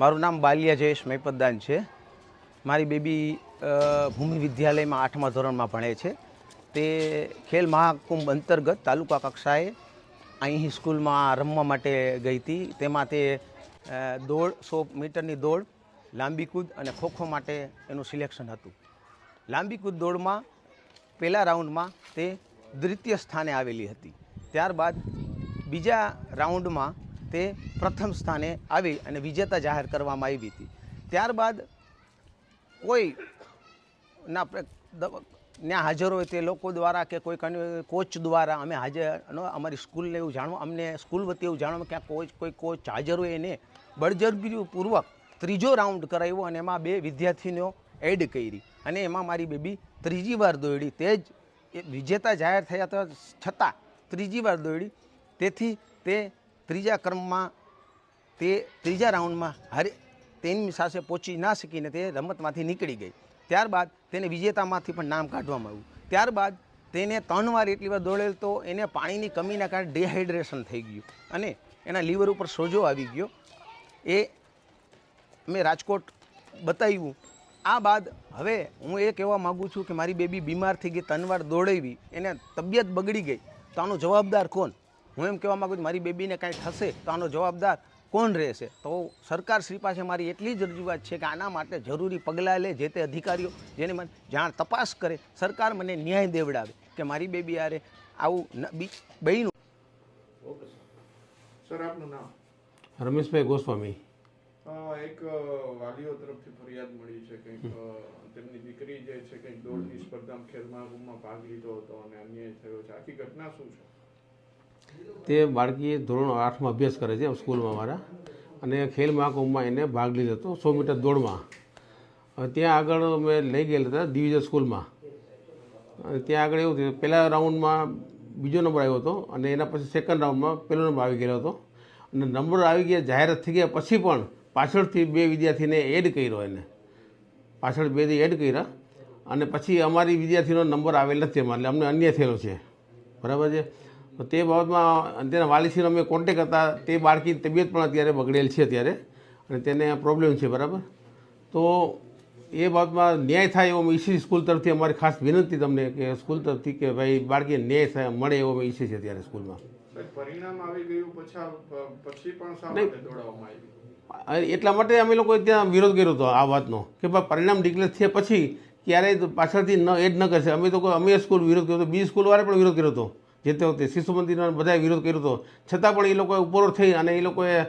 મારું નામ બાલિયા જયેશ મૈપતદાન છે. મારી બેબી ભૂમિ વિદ્યાલયમાં આઠમા ધોરણમાં ભણે છે. તે ખેલ મહાકુંભ અંતર્ગત તાલુકા કક્ષાએ અહીં સ્કૂલમાં રમવા માટે ગઈ હતી. તેમાં તે દોડ, સો મીટરની દોડ, લાંબી કૂદ અને ખોખો માટે એનું સિલેક્શન હતું. લાંબી કૂદ દોડમાં પહેલા રાઉન્ડમાં તે દ્વિતીય સ્થાને આવેલી હતી. ત્યારબાદ બીજા રાઉન્ડમાં તે પ્રથમ સ્થાને આવી અને વિજેતા જાહેર કરવામાં આવી હતી. ત્યારબાદ કોઈ ના ત્યાં હાજર હોય તે લોકો દ્વારા કે કોઈ કોચ દ્વારા અમે હાજર અમારી સ્કૂલને એવું જાણવા, અમને સ્કૂલ વતી એવું જાણવા કે આ કોચ, કોઈ કોચ હાજર હોય એને બળજબરીપૂર્વક ત્રીજો રાઉન્ડ કરાવ્યો અને એમાં બે વિદ્યાર્થીનીઓ એડ કરી અને એમાં મારી બેબી ત્રીજી વાર દોડી. તે જ વિજેતા જાહેર થયા તો છતાં ત્રીજી વાર દોડી. તેથી તે ત્રીજા ક્રમમાં તે ત્રીજા રાઉન્ડમાં હારી તેની સાથે પહોંચી ના શકીને તે રમતમાંથી નીકળી ગઈ. ત્યારબાદ તેને વિજેતામાંથી પણ નામ કાઢવામાં આવ્યું. ત્યારબાદ તેને ત્રણ વાર એટલી વાર દોડેલ તો એને પાણીની કમીના કારણે ડિહાઇડ્રેશન થઈ ગયું અને એના લીવર ઉપર સોજો આવી ગયો. એ મેં રાજકોટ બતાવ્યું. આ બાદ હવે હું એ કહેવા માગું છું કે મારી બેબી બીમાર થઈ ગઈ, ત્રણ વાર દોડાવી, એને તબિયત બગડી ગઈ, તો આનો જવાબદાર કોણ? હું એમ કહેવા માગું છું મારી બેબીને કાંઈ થશે તો આનો જવાબદાર કોણ રહેશે? તો સરકાર શ્રી પાસે મારી એટલી જ રજૂઆત છે કે આના માટે જરૂરી પગલાં લે જે તે અધિકારીઓ જેને મને જાણ તપાસ કરે સરકાર મને ન્યાય દેવડાવે કે મારી બેબી આરે આવું બહેનું સર. સર આપનું નામ? રમેશભાઈ ગોસ્વામી. એક વાલીઓ તરફથી ફરિયાદ મળી છે કંઈક તેમની દીકરી જે છે કંઈક દોડની સ્પર્ધામાં ખેલમાં ભાગ લીધો હતો અને અન્યાય થયો છે. આખી ઘટના શું છે? તે બાળકી ધોરણ આઠમાં અભ્યાસ કરે છે સ્કૂલમાં મારા. અને ખેલ મહાકુંભમાં એને ભાગ લીધો હતો સો મીટર દોડમાં. ત્યાં આગળ અમે લઈ ગયેલા હતા ડિવિઝન સ્કૂલમાં. ત્યાં આગળ એવું થયું, પહેલા રાઉન્ડમાં બીજો નંબર આવ્યો હતો અને એના પછી સેકન્ડ રાઉન્ડમાં પહેલો નંબર આવી ગયેલો હતો. અને નંબર આવી ગયા જાહેરાત થઈ ગયા, પછી પણ પાછળથી બે વિદ્યાર્થીને એડ કર્યો એને. પાછળ બે એડ કર્યા. અને પછી અમારી વિદ્યાર્થીનો નંબર આવેલ નથી એમાં એટલે અમને અન્ય થયેલો છે. બરાબર છે? તો તે બાબતમાં તેના વાલીશ્રીનો અમે કોન્ટેક હતા. તે બાળકીની તબિયત પણ અત્યારે બગડેલ છે અત્યારે અને તેને પ્રોબ્લેમ છે બરાબર? તો એ બાબતમાં ન્યાય થાય એવો અમે ઈસી સ્કૂલ તરફથી. અમારી ખાસ વિનંતી તમને કે સ્કૂલ તરફથી કે ભાઈ બાળકીને ન્યાય થાય મળે એવો અમે ઈચ્છીએ છીએ અત્યારે સ્કૂલમાં. પરિણામ આવી ગયું પછી પણ એટલા માટે અમે લોકોએ ત્યાં વિરોધ કર્યો હતો આ વાતનો કે ભાઈ પરિણામ ડિક્લેર થયા પછી ક્યારેય પાછળથી ન એડ ન કરશે. અમે તો અમે સ્કૂલ વિરોધ કર્યો હતો બીજી સ્કૂલવાળા પણ વિરોધ કર્યો હતો. જે તે વખતે શિશુ મંદિરના બધાએ વિરોધ કર્યો હતો. છતાં પણ એ લોકોએ ઉપરો થઈ અને એ લોકોએ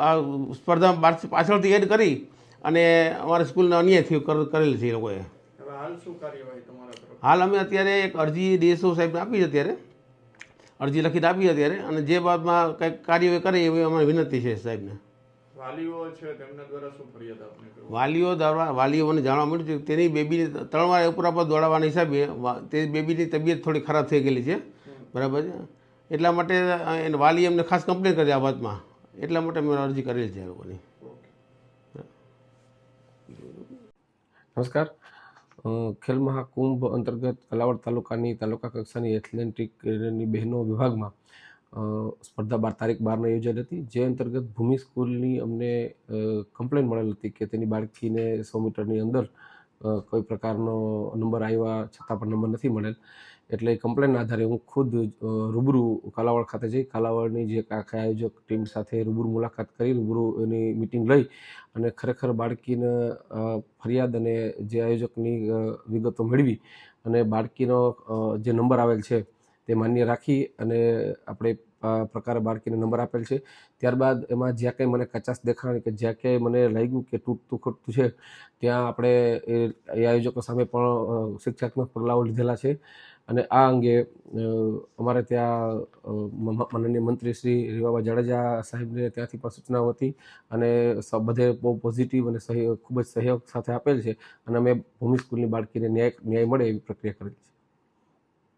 આ સ્પર્ધા પાછળથી એડ કરી અને અમારા સ્કૂલને અન્યાય થયું કર- કરેલ છે એ લોકોએ. હાલ અમે અત્યારે એક અરજી ડીએસઓ સાહેબને આપી છે અત્યારે. અરજી લખીને આપી અત્યારે અને જે બાબતમાં કંઈક કાર્યવાહી કરે એવી અમારી વિનંતી છે સાહેબને. વાલીઓ દ્વારા શું ફરિયાદ આપને કરવું વાલીઓ દ્વારા વાલીઓને જાણવા મળ્યું છે. કે તેની બેબીની ત્રણ વાર ઉપરા પર દોડાવવાના હિસાબે તે બેબીની તબિયત થોડી ખરાબ થઈ ગયેલી છે. બરાબર છે? એટલા માટે એને વાલી એમને ખાસ કમ્પ્લેન કરી આ વાતમાં. એટલા માટે મેં અરજી કરેલી છે લોકોની. નમસ્કાર. ખેલ મહાકુંભ અંતર્ગત કલાવડ તાલુકાની તાલુકા કક્ષાની એથ્લેટિકની બહેનો વિભાગમાં સ્પર્ધા બાર તારીખ બારને યોજાઈ હતી. જે અંતર્ગત ભૂમિ સ્કૂલની અમને કમ્પ્લેન મળેલ હતી કે તેની બાળકીને સો મીટરની અંદર કોઈ પ્રકારનો નંબર આવ્યા છતાં પણ નંબર નથી મળેલ. એટલે કમ્પ્લેન આધારે હું ખુદ રૂબરૂ કાલાવડ ખાતે જઈ, કાલાવડની જે આખા આયોજક ટીમ સાથે રૂબરૂ મુલાકાત કરી, રૂબરૂ એની મિટિંગ લઈ અને ખરેખર બાળકીને ફરિયાદ અને જે આયોજકની વિગતો મેળવી અને બાળકીનો જે નંબર આવેલ છે તે માન્ય રાખી અને આપણે પ્રકારે બાળકીને નંબર આપેલ છે. ત્યારબાદ એમાં જ્યાં કંઈ મને કચાશ દેખાણી કે જ્યાં ક્યાંય મને લાગ્યું કે તૂટતું ખૂટતું છે, ત્યાં આપણે એ આયોજકો સામે પણ શિક્ષાત્મક પગલાઓ લીધેલા છે. અને આ અંગે અમારે ત્યાં માનનીય મંત્રી શ્રી રીવાબા જાડેજા સાહેબને ત્યાંથી પણ સૂચનાઓ હતી અને બધે બહુ પોઝિટિવ અને સહયોગ ખૂબ જ સહયોગ સાથે આપેલ છે. અને અમે ભૂમિ સ્કૂલની બાળકીને ન્યાય ન્યાય મળે એવી પ્રક્રિયા કરેલી છે.